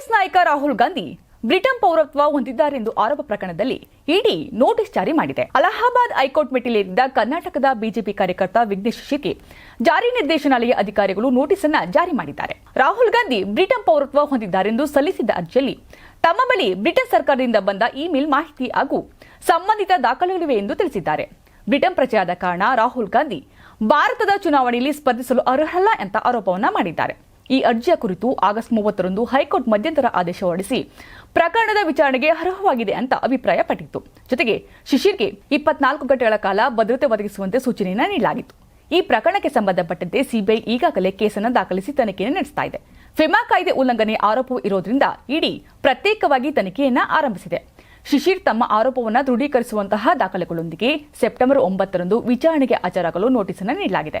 ಕಾಂಗ್ರೆಸ್ ನಾಯಕ ರಾಹುಲ್ ಗಾಂಧಿ ಬ್ರಿಟನ್ ಪೌರತ್ವ ಹೊಂದಿದ್ದಾರೆಂದು ಆರೋಪ ಪ್ರಕರಣದಲ್ಲಿ ಇಡಿ ನೋಟಿಸ್ ಜಾರಿ ಮಾಡಿದೆ. ಅಲಹಾಬಾದ್ ಹೈಕೋರ್ಟ್ ಮೆಟ್ಟಿಲೇರಿದ್ದ ಕರ್ನಾಟಕದ ಬಿಜೆಪಿ ಕಾರ್ಯಕರ್ತ ವಿಘ್ನೇಶ್ ಶಿಶಿಗೆ ಜಾರಿ ನಿರ್ದೇಶನಾಲಯ ಅಧಿಕಾರಿಗಳು ನೋಟಿಸ್ ಅನ್ನ ಜಾರಿ ಮಾಡಿದ್ದಾರೆ. ರಾಹುಲ್ ಗಾಂಧಿ ಬ್ರಿಟನ್ ಪೌರತ್ವ ಹೊಂದಿದ್ದಾರೆಂದು ಸಲ್ಲಿಸಿದ್ದ ಅರ್ಜಿಯಲ್ಲಿ ತಮ್ಮ ಬಳಿ ಬ್ರಿಟನ್ ಸರ್ಕಾರದಿಂದ ಬಂದ ಇಮೇಲ್ ಮಾಹಿತಿ ಹಾಗೂ ಸಂಬಂಧಿತ ದಾಖಲೆಗಳಿವೆ ಎಂದು ತಿಳಿಸಿದ್ದಾರೆ. ಬ್ರಿಟನ್ ಪ್ರಜೆಯಾದ ಕಾರಣ ರಾಹುಲ್ ಗಾಂಧಿ ಭಾರತದ ಚುನಾವಣೆಯಲ್ಲಿ ಸ್ಪರ್ಧಿಸಲು ಅರ್ಹಲ್ಲ ಅಂತ ಆರೋಪವನ್ನ ಮಾಡಿದ್ದಾರೆ. ಈ ಅರ್ಜಿಯ ಕುರಿತು ಆಗಸ್ಟ್ ಮೂವತ್ತರಂದು ಹೈಕೋರ್ಟ್ ಮಧ್ಯಂತರ ಆದೇಶ ಹೊರಡಿಸಿ ಪ್ರಕರಣದ ವಿಚಾರಣೆಗೆ ಅರ್ಹವಾಗಿದೆ ಅಂತ ಅಭಿಪ್ರಾಯಪಟ್ಟಿತ್ತು. ಜೊತೆಗೆ ಶಿಶಿರ್ಗೆ ಇಪ್ಪತ್ನಾಲ್ಕು ಗಂಟೆಗಳ ಕಾಲ ಭದ್ರತೆ ಒದಗಿಸುವಂತೆ ಸೂಚನೆಯನ್ನು ನೀಡಲಾಗಿತ್ತು. ಈ ಪ್ರಕರಣಕ್ಕೆ ಸಂಬಂಧಪಟ್ಟಂತೆ ಸಿಬಿಐ ಈಗಾಗಲೇ ಕೇಸನ್ನು ದಾಖಲಿಸಿ ತನಿಖೆಯನ್ನು ನಡೆಸ್ತಾ ಇದೆ. ಫಿಮಾ ಕಾಯ್ದೆ ಉಲ್ಲಂಘನೆ ಆರೋಪವು ಇರೋದ್ರಿಂದ ಇಡಿ ಪ್ರತ್ಯೇಕವಾಗಿ ತನಿಖೆಯನ್ನು ಆರಂಭಿಸಿದೆ. ಶಿಶಿರ್ ತಮ್ಮ ಆರೋಪವನ್ನು ದೃಢೀಕರಿಸುವಂತಹ ದಾಖಲೆಗಳೊಂದಿಗೆ ಸೆಪ್ಟೆಂಬರ್ ಒಂಬತ್ತರಂದು ವಿಚಾರಣೆಗೆ ಹಾಜರಾಗಲು ನೋಟಿಸ್ ಅನ್ನು ನೀಡಲಾಗಿದೆ.